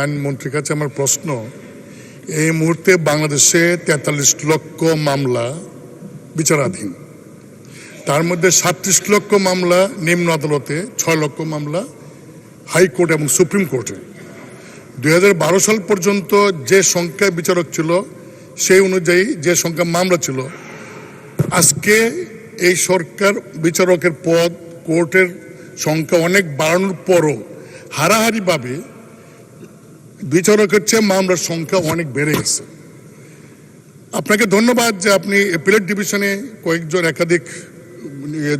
আইনমন্ত্রীর কাছে আমার প্রশ্ন, এই মুহূর্তে বাংলাদেশে তেতাল্লিশ লক্ষ মামলা বিচারাধীন। তার মধ্যে সাতত্রিশ লক্ষ মামলা নিম্ন আদালতে, ছয় লক্ষ মামলা হাইকোর্ট এবং সুপ্রিম কোর্টে। দু হাজার বারো সাল পর্যন্ত যে সংখ্যা বিচারক ছিল, সেই অনুযায়ী যে সংখ্যা মামলা ছিল, আজকে এই সরকার বিচারকের পদ কোর্টের সংখ্যা অনেক বাড়ানোর পরও হারাহারিভাবে বিচারকের চেয়ে মামলার সংখ্যা অনেক বেড়ে গেছে। আপনাকে ধন্যবাদ যে আপনি এপিলেট ডিভিশনে কয়েকজন একাধিক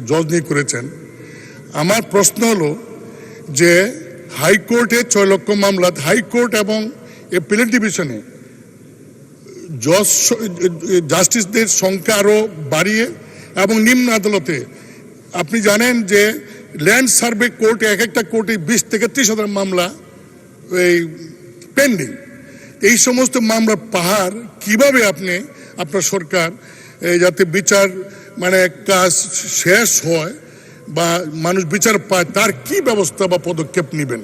জজ নিয়ে করেছেন। আমার প্রশ্ন হলো যে হাইকোর্টে ছয় লক্ষ মামলা হাইকোর্ট এবং এপিলেট ডিভিশনে জজ জাস্টিসদের সংখ্যা আরও বাড়িয়ে এবং নিম্ন আদালতে, আপনি জানেন যে ল্যান্ড সার্ভে কোর্টে এক একটা কোর্টে বিশ থেকে ত্রিশ হাজার মামলা, এই পেন্ডিং এই সমস্ত মামলা পাহাড় কীভাবে আপনি আপনার সরকার যাতে বিচার মানে কাজ শেষ হয় বা মানুষ বিচার পায় তার কি ব্যবস্থা বা পদক্ষেপ নেবেন?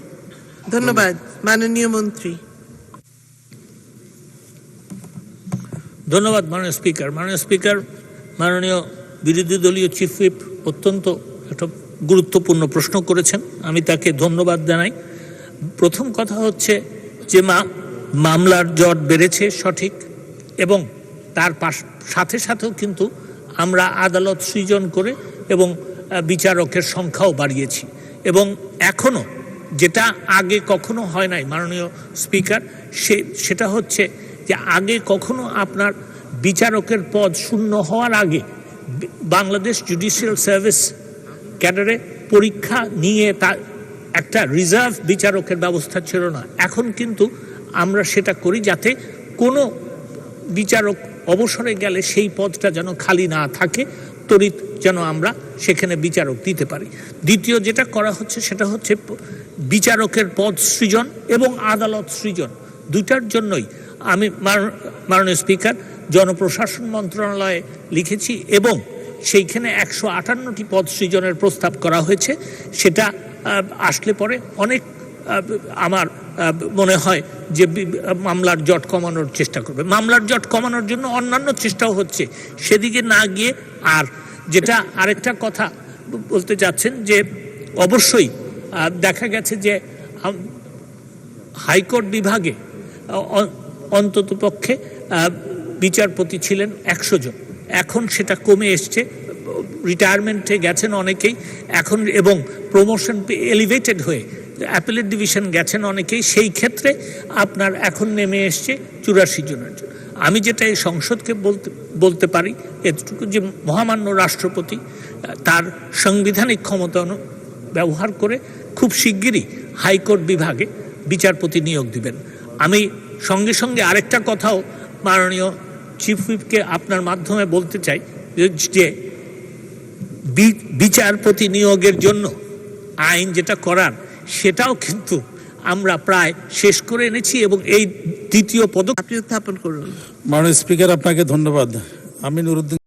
ধন্যবাদ। মাননীয় মন্ত্রী। ধন্যবাদ মাননীয় স্পিকার। মাননীয় স্পিকার মাননীয় বিরোধী দলীয় চিফ হুইপ অত্যন্ত একটা গুরুত্বপূর্ণ প্রশ্ন করেছেন। আমি তাকে ধন্যবাদ জানাই। প্রথম কথা হচ্ছে যে মা, মামলার জট বেড়েছে সঠিক এবং তার পাশ, সাথে সাথেও কিন্তু আমরা আদালত সৃজন করে এবং বিচারকের সংখ্যাও বাড়িয়েছি। এবং এখনও যেটা আগে কখনো হয় নাই, মাননীয় স্পিকার, সে, সেটা হচ্ছে যে আগে কখনো আপনার বিচারকের পদ শূন্য হওয়ার আগে বাংলাদেশ জুডিশিয়াল সার্ভিস ক্যাডারে পরীক্ষা নিয়ে তার একটা রিজার্ভ বিচারকের ব্যবস্থা ছিল না। এখন কিন্তু আমরা সেটা করি যাতে কোনো বিচারক অবসরে গেলে সেই পদটা যেন খালি না থাকে, তড়িৎ যেন আমরা সেখানে বিচারক দিতে পারি। দ্বিতীয় যেটা করা হচ্ছে সেটা হচ্ছে বিচারকের পদ সৃজন এবং আদালত সৃজন। দুইটার জন্যই আমি মাননীয় স্পিকার, জনপ্রশাসন মন্ত্রণালয়ে লিখেছি এবং সেইখানে একশো আটান্নটি পদ সৃজনের প্রস্তাব করা হয়েছে। সেটা আসলে পরে অনেক আমার মনে হয় যে মামলার জট কমানোর চেষ্টা করবে। মামলার জট কমানোর জন্য অন্যান্য চেষ্টাও হচ্ছে। সেদিকে না গিয়ে আর যেটা আরেকটা কথা বলতে চাচ্ছেন যে অবশ্যই দেখা গেছে যে হাইকোর্ট বিভাগে অন্তত পক্ষে বিচারপতি ছিলেন একশো জন। এখন সেটা কমে এসছে রিটায়ারমেন্টে গেছেন অনেকেই। এখন এবং প্রমোশন এলিভেটেড হয়ে অ্যাপেলেট ডিভিশন গেছেন অনেকেই। সেই ক্ষেত্রে আপনার এখন নেমে এসছে চুরাশি জনের জন্য। আমি যেটা এই সংসদকে বলতে বলতে পারি, এতটুকু যে মহামান্য রাষ্ট্রপতি তার সাংবিধানিক ক্ষমতা ব্যবহার করে খুব শিগগিরই হাইকোর্ট বিভাগে বিচারপতি নিয়োগ দিবেন। আমি সঙ্গে সঙ্গে আরেকটা কথাও মাননীয় চিফ হুইপকে আপনার মাধ্যমে বলতে চাই, যে বিচারপতি নিয়োগের জন্য আইন যেটা করার সেটাও কিন্তু আমরা প্রায় শেষ করে এনেছি এবং এই দ্বিতীয় পদক্ষেপ স্থাপন করুন। মাননীয় স্পিকার আপনাকে ধন্যবাদ। আমি নুরুদ্দিন